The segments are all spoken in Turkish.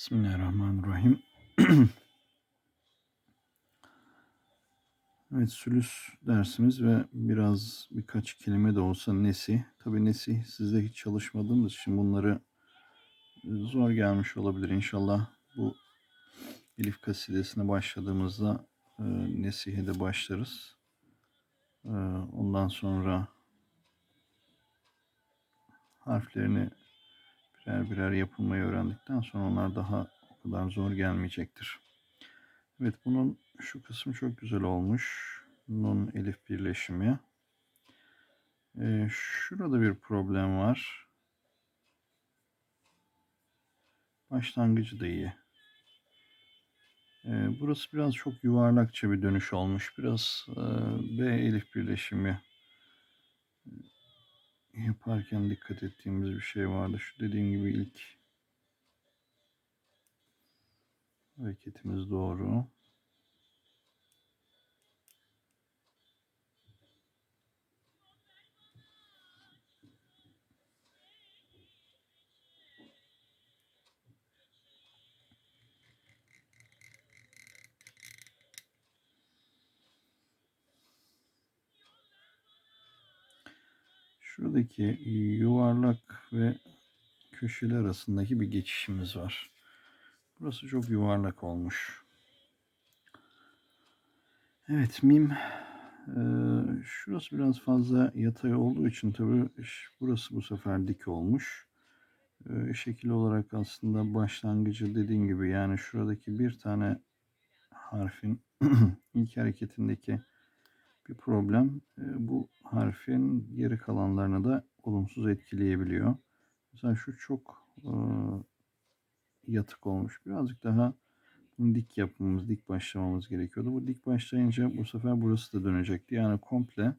Bismillahirrahmanirrahim. Evet, sülüs dersimiz ve biraz birkaç kelime de olsa nesi. Tabii nesi sizde hiç çalışmadığımız için bunları e, zor gelmiş olabilir. İnşallah bu Elif kasidesine başladığımızda e, nesihe de başlarız. E, ondan sonra harflerini birer birer yapılmayı öğrendikten sonra onlar daha o kadar zor gelmeyecektir. Evet bunun şu kısmı çok güzel olmuş. Nun elif birleşimi. Ee, şurada bir problem var. Başlangıcı da iyi. Ee, burası biraz çok yuvarlakça bir dönüş olmuş. Biraz e, B elif birleşimi yaparken dikkat ettiğimiz bir şey vardı. Şu dediğim gibi ilk hareketimiz doğru. Şuradaki yuvarlak ve köşeli arasındaki bir geçişimiz var. Burası çok yuvarlak olmuş. Evet mim e, şurası biraz fazla yatay olduğu için tabi burası bu sefer dik olmuş. E, şekil olarak aslında başlangıcı dediğim gibi yani şuradaki bir tane harfin ilk hareketindeki bir problem bu harfin geri kalanlarını da olumsuz etkileyebiliyor. Mesela şu çok yatık olmuş. Birazcık daha dik yapmamız, dik başlamamız gerekiyordu. Bu dik başlayınca bu sefer burası da dönecekti. Yani komple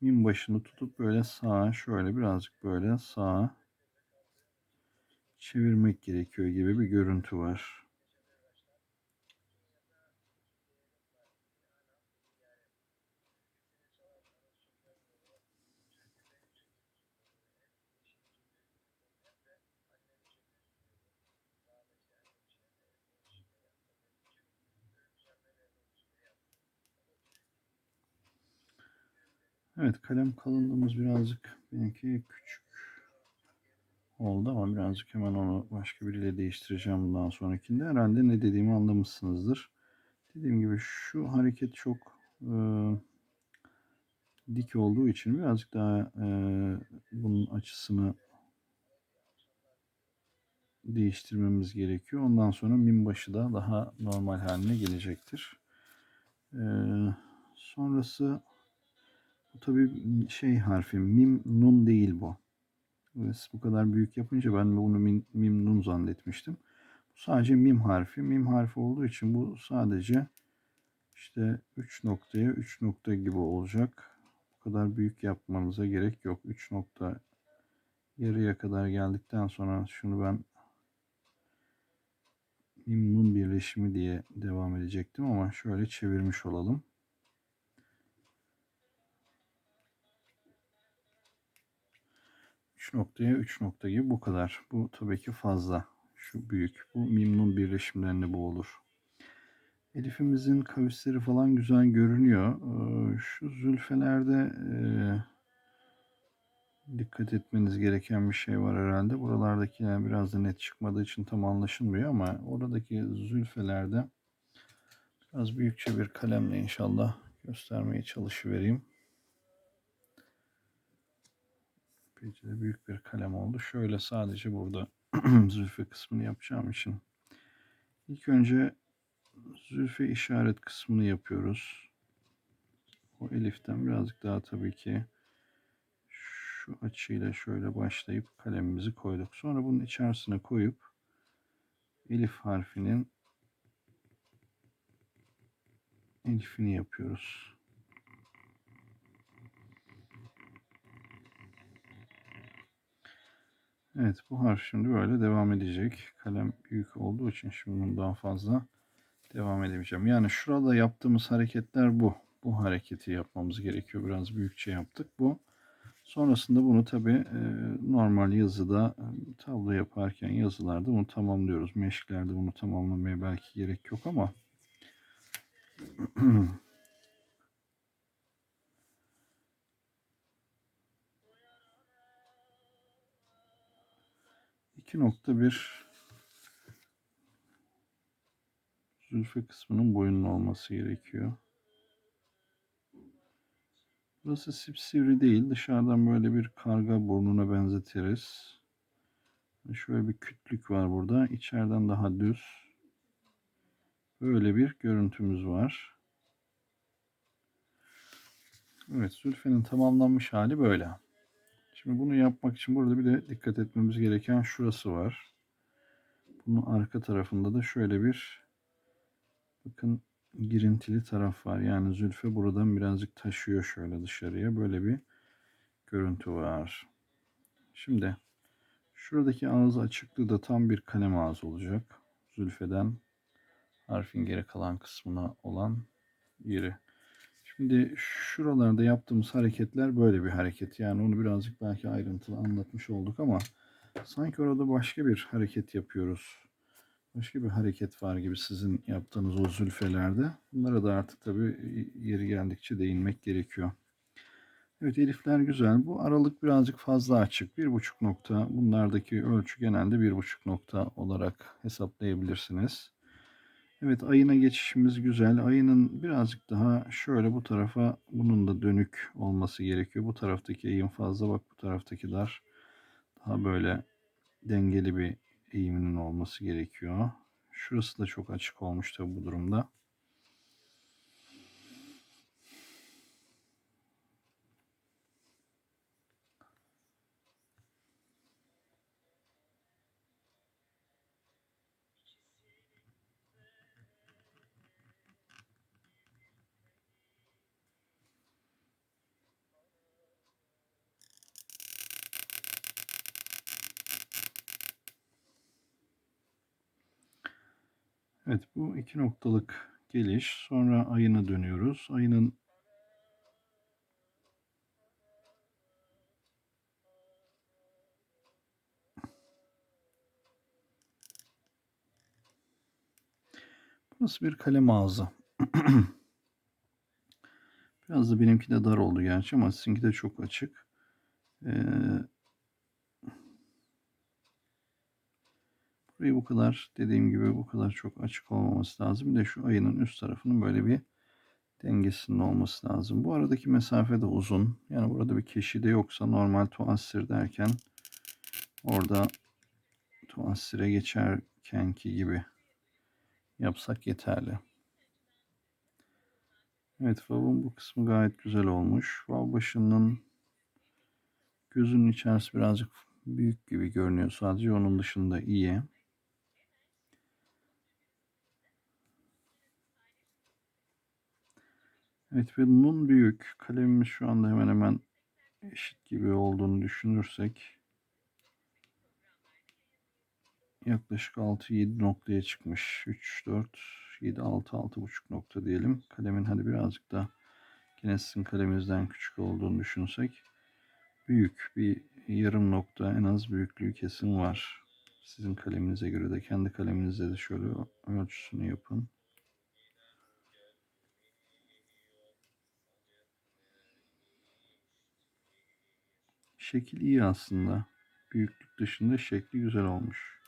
min başını tutup böyle sağa şöyle birazcık böyle sağa çevirmek gerekiyor gibi bir görüntü var. Evet kalem kalınlığımız birazcık benimki küçük oldu ama birazcık hemen onu başka biriyle değiştireceğim bundan sonrakinde. Herhalde ne dediğimi anlamışsınızdır. Dediğim gibi şu hareket çok e, dik olduğu için birazcık daha e, bunun açısını değiştirmemiz gerekiyor. Ondan sonra mim başı da daha normal haline gelecektir. E, sonrası tabi şey harfi mim nun değil bu. Bu kadar büyük yapınca ben bunu mim, mim nun zannetmiştim. Bu sadece mim harfi. Mim harfi olduğu için bu sadece işte 3 noktaya 3 nokta gibi olacak. Bu kadar büyük yapmanıza gerek yok. 3 nokta yarıya kadar geldikten sonra şunu ben mim nun birleşimi diye devam edecektim ama şöyle çevirmiş olalım. 3 noktaya 3 nokta gibi bu kadar. Bu tabii ki fazla. Şu büyük. Bu mimnun birleşimlerinde bu olur. Elifimizin kavisleri falan güzel görünüyor. Ee, şu zülfelerde e, dikkat etmeniz gereken bir şey var herhalde. Buralardaki yani biraz da net çıkmadığı için tam anlaşılmıyor ama oradaki zülfelerde biraz büyükçe bir kalemle inşallah göstermeye çalışıvereyim. Epeyce de büyük bir kalem oldu. Şöyle sadece burada zülfe kısmını yapacağım için. İlk önce zülfe işaret kısmını yapıyoruz. O eliften birazcık daha tabii ki şu açıyla şöyle başlayıp kalemimizi koyduk. Sonra bunun içerisine koyup elif harfinin elifini yapıyoruz. Evet bu harf şimdi böyle devam edecek. Kalem büyük olduğu için şimdi daha fazla devam edemeyeceğim. Yani şurada yaptığımız hareketler bu. Bu hareketi yapmamız gerekiyor. Biraz büyükçe yaptık. Bu Sonrasında bunu tabi e, normal yazıda e, tablo yaparken yazılarda bunu tamamlıyoruz. Meşklerde bunu tamamlamaya belki gerek yok ama iki nokta bir zülfe kısmının boyunun olması gerekiyor. Burası sipsivri değil. Dışarıdan böyle bir karga burnuna benzetiriz. Şöyle bir kütlük var burada. İçeriden daha düz. Böyle bir görüntümüz var. Evet, zülfenin tamamlanmış hali böyle. Şimdi bunu yapmak için burada bir de dikkat etmemiz gereken şurası var. Bunun arka tarafında da şöyle bir bakın girintili taraf var. Yani zülfe buradan birazcık taşıyor şöyle dışarıya. Böyle bir görüntü var. Şimdi şuradaki ağız açıklığı da tam bir kalem ağzı olacak. Zülfeden harfin geri kalan kısmına olan yeri. Şimdi şuralarda yaptığımız hareketler böyle bir hareket. Yani onu birazcık belki ayrıntılı anlatmış olduk ama sanki orada başka bir hareket yapıyoruz. Başka bir hareket var gibi sizin yaptığınız o zülfelerde. Bunlara da artık tabii yeri geldikçe değinmek gerekiyor. Evet elifler güzel. Bu aralık birazcık fazla açık. Bir buçuk nokta. Bunlardaki ölçü genelde bir buçuk nokta olarak hesaplayabilirsiniz. Evet ayına geçişimiz güzel. Ayının birazcık daha şöyle bu tarafa bunun da dönük olması gerekiyor. Bu taraftaki eğim fazla bak bu taraftaki dar. Daha böyle dengeli bir eğiminin olması gerekiyor. Şurası da çok açık olmuş tabi bu durumda. Evet bu iki noktalık geliş. Sonra ayına dönüyoruz. Ayının Burası bir kalem ağzı. Biraz da benimki de dar oldu gerçi ama sizinki de çok açık. Ee, Burayı bu kadar dediğim gibi bu kadar çok açık olmaması lazım. Bir de şu ayının üst tarafının böyle bir dengesinin olması lazım. Bu aradaki mesafe de uzun. Yani burada bir keşi de yoksa normal tuassir derken orada tuassire geçerkenki gibi yapsak yeterli. Evet vav'un bu kısmı gayet güzel olmuş. Vav başının gözünün içerisi birazcık büyük gibi görünüyor. Sadece onun dışında iyi. Evet ve nun büyük. Kalemimiz şu anda hemen hemen eşit gibi olduğunu düşünürsek yaklaşık 6-7 noktaya çıkmış. 3, 4, 7, 6, 6,5 nokta diyelim. Kalemin hadi birazcık da yine sizin kaleminizden küçük olduğunu düşünsek büyük bir yarım nokta en az büyüklüğü kesin var. Sizin kaleminize göre de kendi kaleminizde de şöyle ölçüsünü yapın. Şekil iyi aslında. Büyüklük dışında şekli güzel olmuş.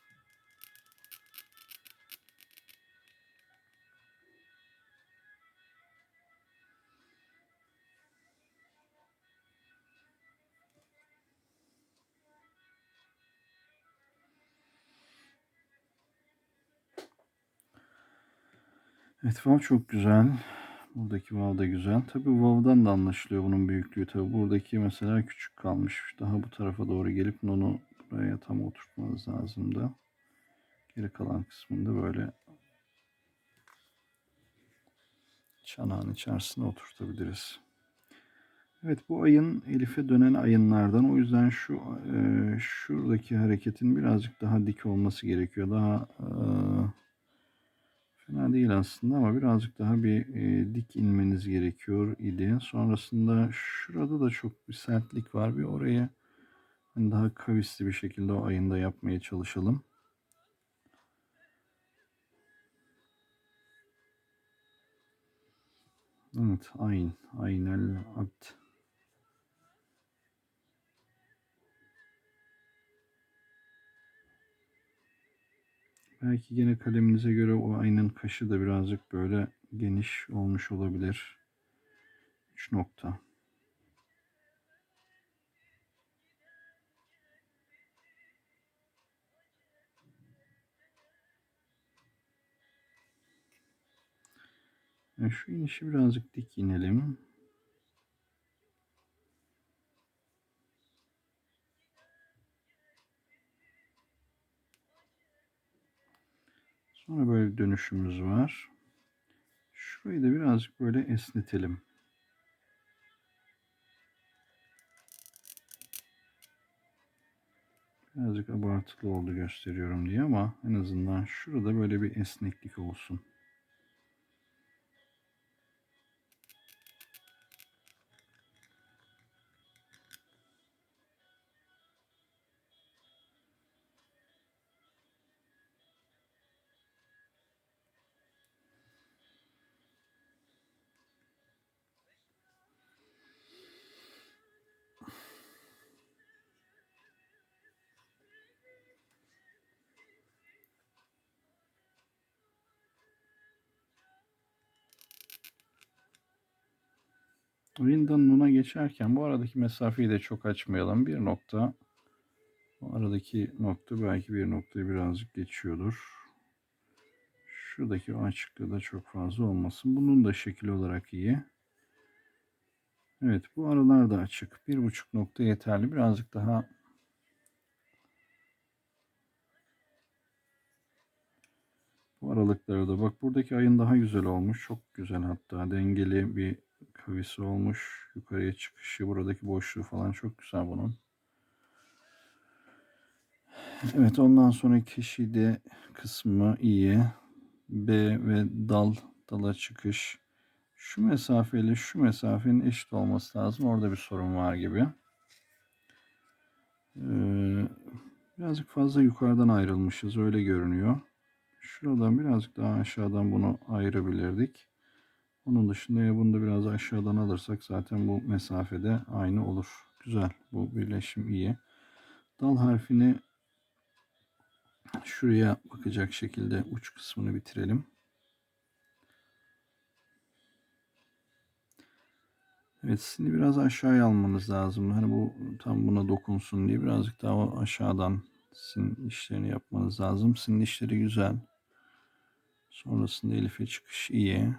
Evet, vav çok güzel. Buradaki vav da güzel. Tabi vav'dan da anlaşılıyor bunun büyüklüğü. Tabi buradaki mesela küçük kalmış. Daha bu tarafa doğru gelip onu buraya tam oturtmanız lazım da. Geri kalan kısmında böyle çanağın içerisine oturtabiliriz. Evet bu ayın elife dönen ayınlardan. O yüzden şu e, şuradaki hareketin birazcık daha dik olması gerekiyor. Daha e, Fena değil aslında ama birazcık daha bir e, dik inmeniz gerekiyor idi. Sonrasında şurada da çok bir sertlik var. Bir oraya hani daha kavisli bir şekilde o ayında yapmaya çalışalım. Evet, ayn, aynel abd. Belki yine kaleminize göre o aynın kaşı da birazcık böyle geniş olmuş olabilir. 3 nokta. Yani şu inişi birazcık dik inelim. Sonra böyle bir dönüşümüz var. Şurayı da birazcık böyle esnetelim. Birazcık abartılı oldu gösteriyorum diye ama en azından şurada böyle bir esneklik olsun. Wind'den Nun'a geçerken bu aradaki mesafeyi de çok açmayalım. Bir nokta bu aradaki nokta belki bir noktayı birazcık geçiyordur. Şuradaki o açıklığı da çok fazla olmasın. Bunun da şekil olarak iyi. Evet bu aralar da açık. Bir buçuk nokta yeterli. Birazcık daha bu aralıkları da bak buradaki ayın daha güzel olmuş. Çok güzel hatta dengeli bir kavisi olmuş. Yukarıya çıkışı buradaki boşluğu falan çok güzel bunun. Evet ondan sonraki şide kısmı iyi. B ve dal dala çıkış. Şu mesafeyle şu mesafenin eşit olması lazım. Orada bir sorun var gibi. Ee, birazcık fazla yukarıdan ayrılmışız. Öyle görünüyor. Şuradan birazcık daha aşağıdan bunu ayırabilirdik. Onun dışında ya bunu da biraz aşağıdan alırsak zaten bu mesafede aynı olur. Güzel. Bu birleşim iyi. Dal harfini şuraya bakacak şekilde uç kısmını bitirelim. Evet sizin biraz aşağıya almanız lazım. Hani bu tam buna dokunsun diye birazcık daha aşağıdan sizin işlerini yapmanız lazım. Sizin işleri güzel. Sonrasında Elif'e çıkış iyi.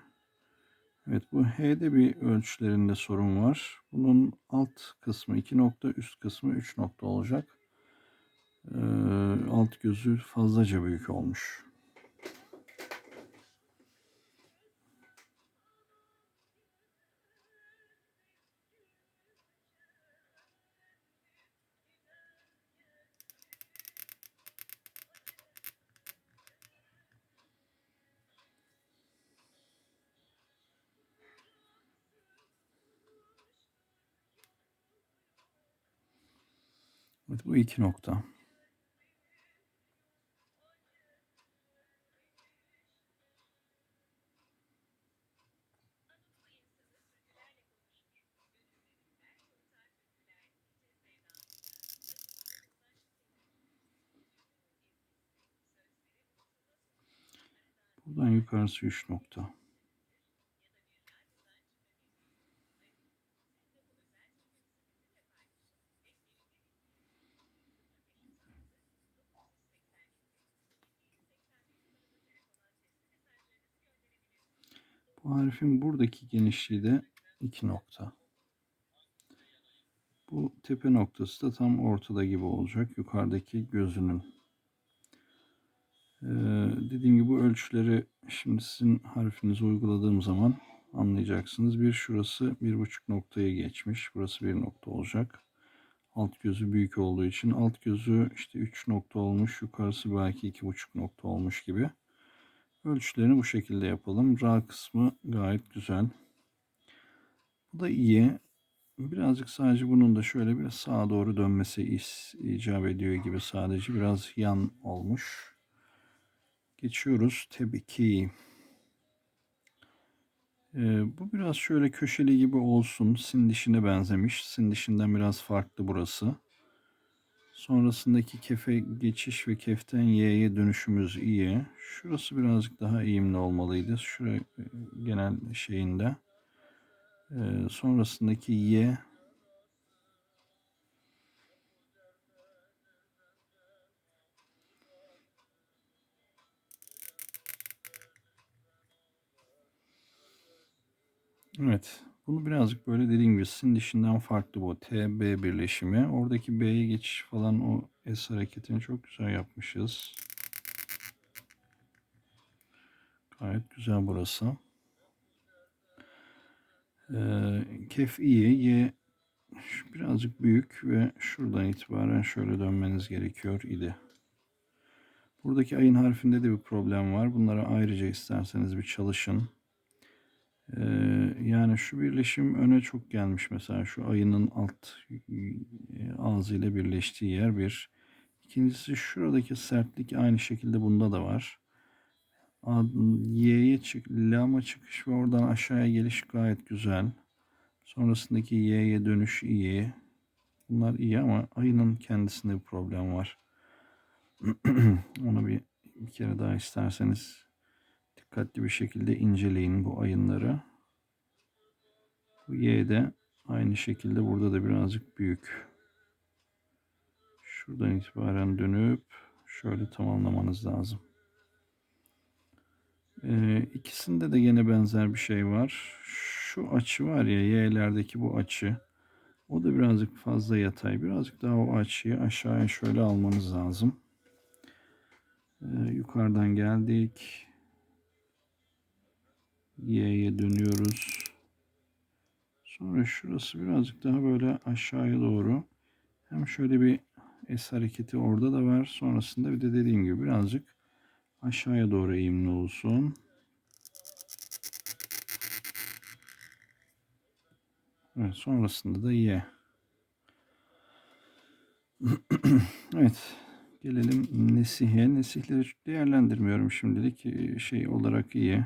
Evet bu H'de bir ölçülerinde sorun var. Bunun alt kısmı 2 nokta, üst kısmı 3 nokta olacak. Ee, alt gözü fazlaca büyük olmuş. Evet bu iki nokta. Buradan yukarısı 3 nokta. Bu harfin buradaki genişliği de 2 nokta. Bu tepe noktası da tam ortada gibi olacak. Yukarıdaki gözünün. Ee, dediğim gibi bu ölçüleri şimdi sizin harfinizi uyguladığım zaman anlayacaksınız. Bir şurası bir buçuk noktaya geçmiş. Burası bir nokta olacak. Alt gözü büyük olduğu için alt gözü işte 3 nokta olmuş. Yukarısı belki iki buçuk nokta olmuş gibi. Ölçülerini bu şekilde yapalım. Ra kısmı gayet güzel. Bu da iyi. Birazcık sadece bunun da şöyle bir sağa doğru dönmesi icap ediyor gibi sadece biraz yan olmuş. Geçiyoruz tabii ki. Ee, bu biraz şöyle köşeli gibi olsun. Sin dişine benzemiş. Sin dişinden biraz farklı burası. Sonrasındaki kefe geçiş ve keften y'ye dönüşümüz iyi. Şurası birazcık daha eğimli olmalıydı. Şuraya e, genel şeyinde. Ee, sonrasındaki y Evet. Bunu birazcık böyle dediğim gibi sin dişinden farklı bu. TB birleşimi. Oradaki B'ye geçiş falan o S hareketini çok güzel yapmışız. Gayet güzel burası. Ee, kef iyi. Y birazcık büyük ve şuradan itibaren şöyle dönmeniz gerekiyor idi. Buradaki ayın harfinde de bir problem var. Bunlara ayrıca isterseniz bir çalışın. Ee, yani şu birleşim öne çok gelmiş mesela şu ayının alt e, ağzıyla birleştiği yer bir. İkincisi şuradaki sertlik aynı şekilde bunda da var. Y'ye çık, lama çıkış ve oradan aşağıya geliş gayet güzel. Sonrasındaki Y'ye dönüş iyi. Bunlar iyi ama ayının kendisinde bir problem var. Onu bir, bir kere daha isterseniz dikkatli bir şekilde inceleyin bu ayınları. Bu Y de aynı şekilde burada da birazcık büyük. Şuradan itibaren dönüp şöyle tamamlamanız lazım. Ee, ikisinde de yine benzer bir şey var. Şu açı var ya Y'lerdeki bu açı. O da birazcık fazla yatay. Birazcık daha o açıyı aşağıya şöyle almanız lazım. Ee, yukarıdan geldik. Y'ye dönüyoruz. Sonra şurası birazcık daha böyle aşağıya doğru. Hem şöyle bir S hareketi orada da var. Sonrasında bir de dediğim gibi birazcık aşağıya doğru eğimli olsun. Evet, sonrasında da Y. evet. Gelelim Nesih'e. Nesihleri değerlendirmiyorum şimdilik. Ee, Şey olarak iyi.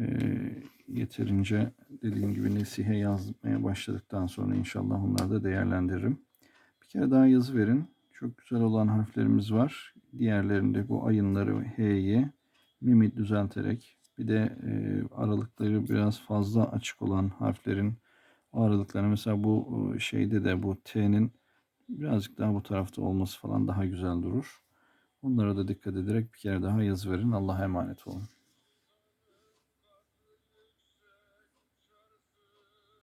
Ee, yeterince dediğim gibi Nesih'e yazmaya başladıktan sonra inşallah onları da değerlendiririm. Bir kere daha yazı verin. Çok güzel olan harflerimiz var. Diğerlerinde bu ayınları H'yi mimi düzelterek bir de e, aralıkları biraz fazla açık olan harflerin o aralıkları mesela bu e, şeyde de bu T'nin birazcık daha bu tarafta olması falan daha güzel durur. Onlara da dikkat ederek bir kere daha yazı verin. Allah'a emanet olun.